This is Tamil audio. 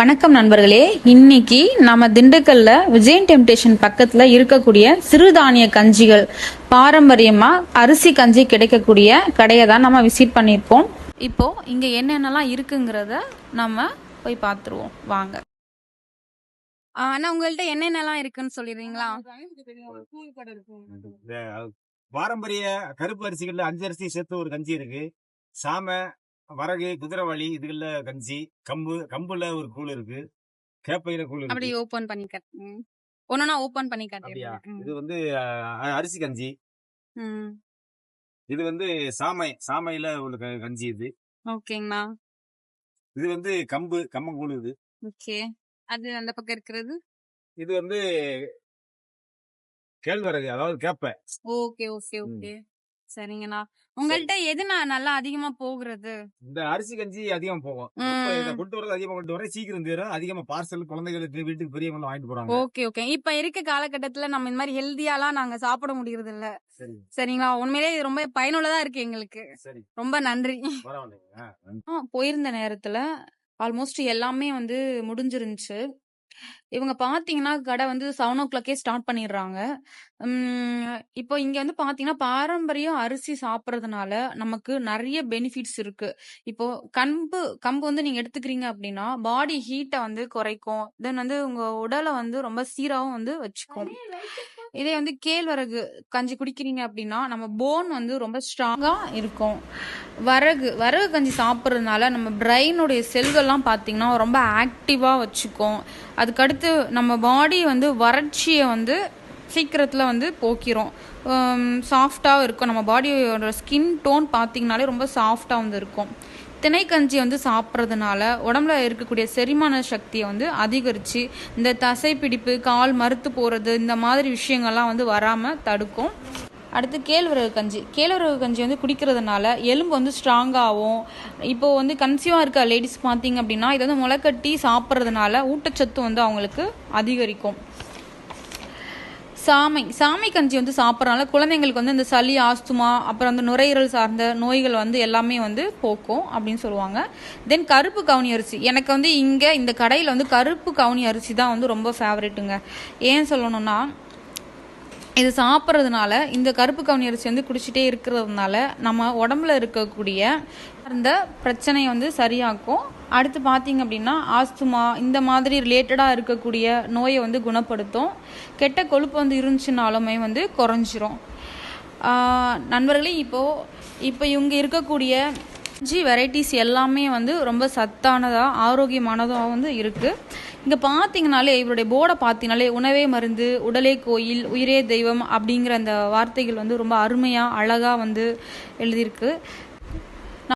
வணக்கம் நண்பர்களே. இன்னைக்கு நம்ம திண்டுக்கல்ல விஜயன் டெம்டேஷன் பக்கத்துல இருக்கக்கூடிய சிறுதானிய கஞ்சிகள் பாரம்பரியமா அரிசி கஞ்சி கிடைக்கக்கூடிய கடையை தான் நம்ம விசிட் பண்ணியிருப்போம் இப்போ இங்க என்னென்னலாம் இருக்குங்கிறத நம்ம போய் பார்த்துருவோம். வாங்க. ஆனா உங்கள்ட்ட என்னென்னலாம் இருக்குன்னு சொல்லிடுறீங்களா? பாரம்பரிய கருப்பு அரிசிகள்ல அஞ்சு அரிசி சேர்த்து ஒரு கஞ்சி இருக்கு. சாமை வரகு குதிரைவாளி இதுகள்ல கஞ்சி கம்பு கம்புல ஒரு கூழ் இருக்கு. கேப்பையில கூழ் இருக்கு. ஓபன் பண்ணி ஒன்னொன்னா ஓபன் பண்ணி அப்படியா? இது வந்து அஹ், அரிசி கஞ்சி. ம். இது வந்து சாமை சாமையில உள்ள க- கஞ்சி இது. ஓகேங்கண்ணா இது வந்து கம்பு கம்மங்கூழ் இது. ஓகே. அது அந்த பக்கம் இருக்கிறது? இது வந்து கேழ்வரகு அதாவது கேப்பை. Okay okay. ஓகே. சரிங்கண்ணா. உங்கள்ட்ட எதுண்ணா நல்லா அதிகமா போகிறது? இந்த அரிசி கஞ்சி அதிகமா போகும். இப்ப இதை கொண்டு வரது அதிகமா கொண்டு வர சீக்கிரம் தீரும். அதிகமா பார்சல் குழந்தைகளுக்கு வீட்டுக்கு பெரியவங்க வாங்கிட்டு போறாங்க. Okay okay. இப்ப இருக்க காலகட்டத்துல நம்ம இந்த மாதிரி ஹெல்தியாலாம் நாங்க சாப்பிட முடியறது இல்ல சரி. சரிங்களா? உண்மையிலேயே இது ரொம்ப பயனுள்ளதா இருக்கு எங்களுக்கு. ரொம்ப நன்றி. போயிருந்த நேரத்துல ஆல்மோஸ்ட் எல்லாமே வந்து முடிஞ்சிருந்துச்சு. இவங்க பாத்தீங்கன்னா கடை வந்து செவன் ஓ கிளாக்கே ஸ்டார்ட் பண்ணிடுறாங்க. உம், இப்போ இங்க வந்து பாத்தீங்கன்னா பாரம்பரிய அரிசி சாப்பிட்றதுனால நமக்கு நிறைய பெனிஃபிட்ஸ் இருக்கு. இப்போ கம்பு கம்பு வந்து நீங்க எடுத்துக்கிறீங்க அப்படின்னா பாடி ஹீட்டை வந்து குறைக்கும். தென் வந்து உங்க உடலை வந்து ரொம்ப சீராவும் வந்து வச்சுக்கும். இதே வந்து கேழ்வரகு கஞ்சி குடிக்கிறீங்க அப்படின்னா நம்ம போன் வந்து ரொம்ப ஸ்ட்ராங்கா இருக்கும். வரகு வரகு கஞ்சி சாப்பிட்றதுனால நம்ம பிரெயினுடைய செல்கள்லாம் பார்த்தீங்கன்னா ரொம்ப ஆக்டிவாக வச்சுக்கும். அதுக்கடுத்து நம்ம பாடி வந்து வறட்சியை வந்து சீக்கிரத்தில் வந்து போக்கிரும். சாஃப்டாக இருக்கும். நம்ம பாடியோட ஸ்கின் டோன் பார்த்தீங்கனாலே ரொம்ப சாஃப்டாக வந்து இருக்கும். திணைக்கஞ்சி வந்து சாப்பிட்றதுனால உடம்புல இருக்கக்கூடிய செரிமான சக்தியை வந்து அதிகரித்து இந்த தசைப்பிடிப்பு கால் மறுத்து போகிறது இந்த மாதிரி விஷயங்கள்லாம் வந்து வராமல் தடுக்கும். அடுத்து கேழ்வரகு கஞ்சி. கேழ்வரகு கஞ்சி வந்து குடிக்கிறதுனால எலும்பு வந்து ஸ்ட்ராங்காகவும் இப்போ வந்து கன்சியூவாக இருக்க லேடிஸ் பார்த்தீங்க அப்படின்னா இதை வந்து முளைக்கட்டி சாப்பிட்றதுனால ஊட்டச்சத்து வந்து அவங்களுக்கு அதிகரிக்கும். சாமை சாமை கஞ்சி வந்து சாப்பிட்றனால குழந்தைங்களுக்கு வந்து இந்த சளி ஆஸ்துமா அப்புறம் அந்த நுரையீரல் சார்ந்த நோய்கள் வந்து எல்லாமே வந்து போக்கும் அப்படின்னு சொல்லுவாங்க. தென் கருப்பு கவுனி அரிசி. எனக்கு வந்து இங்கே இந்த கடையில் வந்து கருப்பு கவுனி அரிசி தான் வந்து ரொம்ப ஃபேவரெட்டுங்க ஏன் சொல்லணும்னா இது சாப்பிட்றதுனால இந்த கருப்பு கவுனி அரிசி வந்து குடிச்சிட்டே இருக்கிறதுனால நம்ம உடம்புல இருக்கக்கூடிய அந்த பிரச்சனையை வந்து சரியாக்கும். அடுத்து பார்த்தீங்க அப்படின்னா ஆஸ்துமா இந்த மாதிரி ரிலேட்டடாக இருக்கக்கூடிய நோயை வந்து குணப்படுத்தும். கெட்ட கொழுப்பு வந்து இருந்துச்சுனாலுமே வந்து குறைஞ்சிரும். நண்பர்களே இப்போது இப்போ இவங்க இருக்கக்கூடிய ஜி வெரைட்டிஸ் எல்லாமே வந்து ரொம்ப சத்தானதாக ஆரோக்கியமானதாக வந்து இருக்குது இங்கே பார்த்தீங்கனாலே இவருடைய போர்டை பார்த்தீங்கனாலே உணவே மருந்து உடலே கோயில் உயிரே தெய்வம் அப்படிங்கிற அந்த வார்த்தைகள் வந்து ரொம்ப அருமையாக அழகாக வந்து எழுதியிருக்கு.